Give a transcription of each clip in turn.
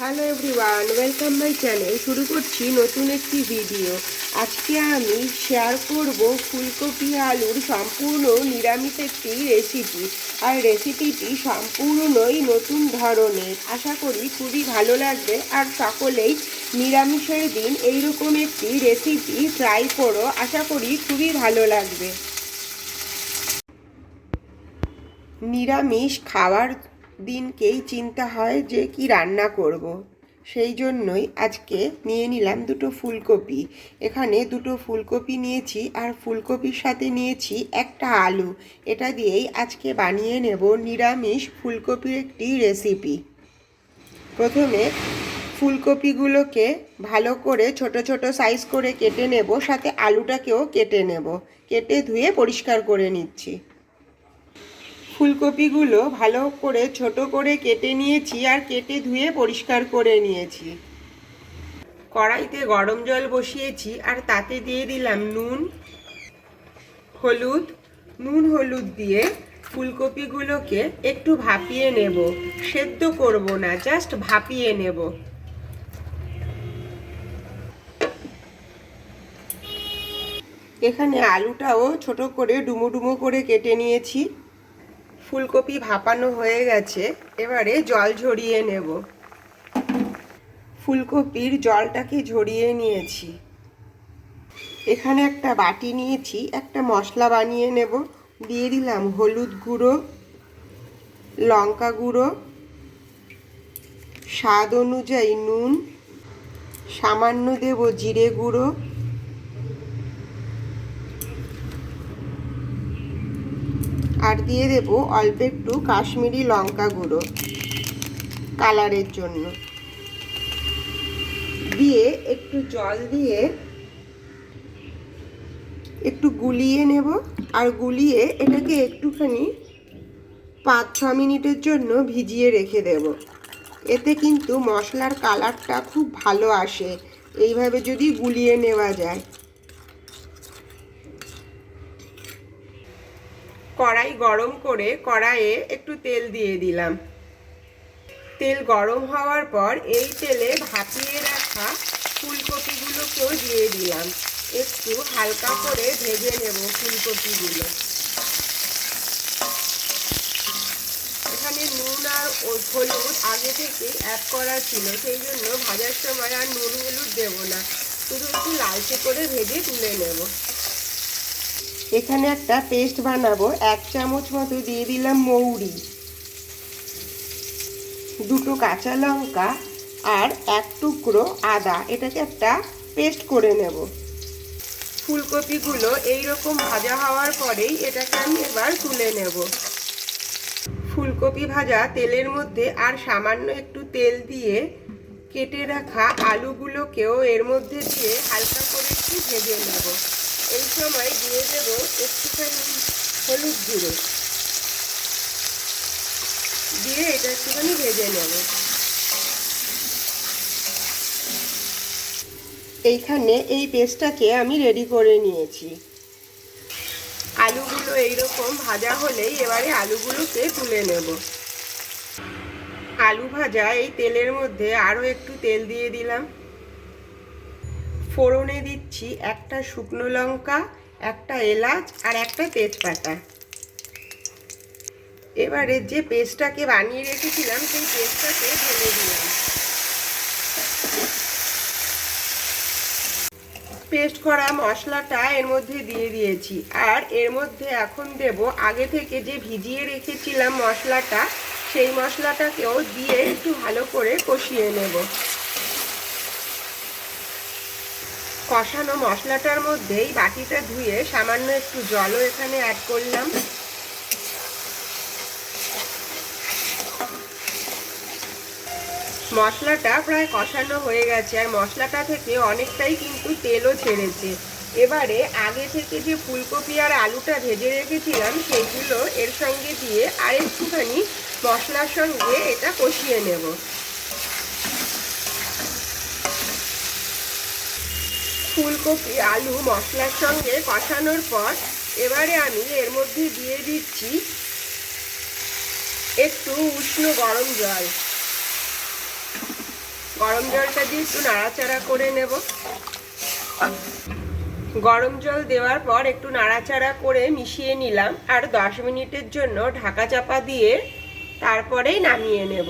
Hello everyone, welcome my channel. শুরু করছি নতুন একটি ভিডিও। আজকে আমি শেয়ার করব ফুলকপি আলুর সম্পূর্ণ নিরামিষ একটি রেসিপি আর রেসিপিটি সম্পূর্ণই নতুন ধরনের। আশা করি খুবই ভালো লাগবে। আর সকলেই নিরামিষের দিন এইরকম একটি রেসিপি ট্রাই করো। আশা করি খুবই ভালো লাগবে। নিরামিষ খাওয়ার দিনকেই চিন্তা হয় যে কি রান্না করব। সেই জন্যই আজকে নিয়ে নিলাম দুটো ফুলকপি। এখানে দুটো ফুলকপি নিয়েছি আর ফুলকপির সাথে নিয়েছি একটা আলু। এটা দিয়েই আজকে বানিয়ে নেব নিরামিষ ফুলকপির একটি রেসিপি। প্রথমে ফুলকপিগুলোকে ভালো করে ছোট ছোট সাইজ করে কেটে নেব, সাথে আলুটাকেও কেটে নেব। কেটে ধুয়ে পরিষ্কার করে নিচ্ছি। ফুলকপিগুলো ভালো করে, ছোট করে কেটে নিয়েছি আর কেটে ধুয়ে পরিষ্কার করে নিয়েছি। কড়াইতে গরম জল বসিয়েছি আর তাতে দিয়ে দিলাম নুন, হলুদ। নুন, হলুদ দিয়ে ফুলকপিগুলোকে একটু ভাপিয়ে নেব। সেদ্ধ করব না, জাস্ট ভাপিয়ে নেব। এখানে আলুটাও ছোট করে ডুমো ডুমো করে কেটে নিয়েছি। ফুলকপি ভাপানো হয়ে গেছে, এবারে জল ঝরিয়ে নেব। ফুলকপির জলটাকে ঝরিয়ে নিয়েছি। এখানে একটা বাটি নিয়েছি, একটা মশলা বানিয়ে নেব। দিয়ে দিলাম হলুদ গুঁড়ো, লঙ্কা গুঁড়ো, স্বাদ অনুযায়ী নুন, সামান্য দেব জিরে গুঁড়ো আর দিয়ে দেব অল্প একটু কাশ্মীরি লঙ্কা গুঁড়ো কালারের জন্য। দিয়ে একটু জল দিয়ে একটু গুলিয়ে নেব আর গুলিয়ে এটাকে একটুখানি পাঁচ ছ মিনিটের জন্য ভিজিয়ে রেখে দেব। এতে কিন্তু মশলার কালারটা খুব ভালো আসে। এইভাবে যদি গুলিয়ে নেওয়া যায়। কড়াই গরম করে কড়াইয়ে একটু তেল দিয়ে দিলাম। তেল গরম হওয়ার পর এই তেলে ভাপিয়ে রাখা ফুলকপিগুলোকেও দিয়ে দিলাম। একটু হালকা করে ভেজে নেব ফুলকপিগুলো। এখানে নুন আর হলুদ আগে থেকে অ্যাড করা ছিল, সেই জন্য ভাজার সময় আর নুন হলুদ দেবো না। শুধু একটু লালচে করে ভেজে তুলে নেব। এখানে একটা পেস্ট বানাবো। এক চামচ মতো দিয়ে দিলাম মৌরি। দুটো কাঁচা লঙ্কা আর এক টুকরো আদা। এটাকে একটা পেস্ট করে নেব। ফুলকপিগুলো এইরকম ভাজা হওয়ার পরেই এটাকে আমি এবার তুলে নেব। ফুলকপি ভাজা তেলের মধ্যে আর সামান্য একটু তেল দিয়ে কেটে রাখা আলুগুলোকেও এর মধ্যে দিয়ে হালকা করে একটু ভেজে নেব। এই সময় দিয়ে দেব একটুখানি হলুদ গুঁড়ো। দিয়ে এটা একটুখানি ভেজে নেব। এইখানে এই পেস্টটাকে আমি রেডি করে নিয়েছি। আলুগুলো এইরকম ভাজা হলেই এবারে আলুগুলোকে তুলে নেব। আলু ভাজা এই তেলের মধ্যে আরও একটু তেল দিয়ে দিলাম। ফোড়নে দিচ্ছি একটা শুকনো লঙ্কা, একটা এলাচ আর একটা তেজপাতা। এবারে যে পেস্টটাকে বানিয়ে রেখেছিলাম, সেই পেস্টটাকে ঢেলে দিলাম। পেস্ট করা মশলাটা এর মধ্যে দিয়ে দিয়েছি। আর এর মধ্যে এখন দেব, আগে থেকে যে ভিজিয়ে রেখেছিলাম মশলাটা, সেই মশলাটাকেও দিয়ে একটু ভালো করে কষিয়ে নেব। কষানো মশলাটার মধ্যেই বাটিটা ধুয়ে সামান্য একটু জলও এখানে অ্যাড করলাম। মশলাটা প্রায় কষানো হয়ে গেছে আর মশলাটা থেকে অনেকটাই কিন্তু তেলও ছেড়েছে। এবারে আগে থেকে যে ফুলকপি আর আলুটা ভেজে রেখেছিলাম সেগুলো এর সঙ্গে দিয়ে আর একটুখানি মশলার সঙ্গে এটা কষিয়ে নেব। ফুলকপি, আলু, মশলার সঙ্গে কষানোর পর এবারে আমি এর মধ্যে দিয়ে দিচ্ছি একটু উষ্ণ গরম জল। গরম জলটা দিয়ে একটু নাড়াচাড়া করে নেব। গরম জল দেওয়ার পর একটু নাড়াচাড়া করে মিশিয়ে নিলাম আর দশ মিনিটের জন্য ঢাকা চাপা দিয়ে তারপরেই নামিয়ে নেব।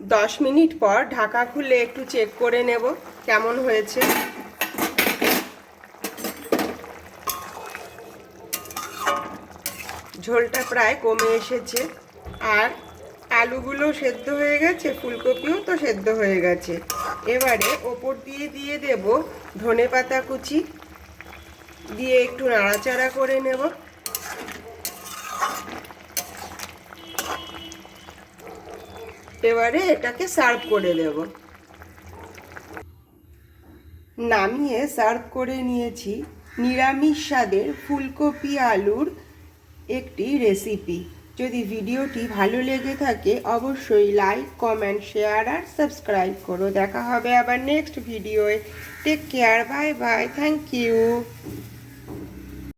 দশ মিনিট পর ঢাকা খুলে একটু চেক করে নেব কেমন হয়েছে। ঝোলটা প্রায় কমে এসেছে। আর আলুগুলো সেদ্ধ হয়ে গেছে, ফুলকপিও তো সেদ্ধ হয়ে গেছে। এবারে ওপর দিয়ে দিয়ে দেব ধনে পাতা কুচি, দিয়ে একটু নাড়াচাড়া করে নেব। এবারে এটাকে সার্ভ করে দেব। নামিয়ে সার্ভ করে নিয়েছি নিরামিষ স্বাদের ফুলকপি আলুর একটি রেসিপি যদি ভিডিওটি ভালো লেগে থাকে, অবশ্যই লাইক কমেন্ট শেয়ার আর সাবস্ক্রাইব করো। দেখা হবে আবার next ভিডিওয়ে take care bye bye thank you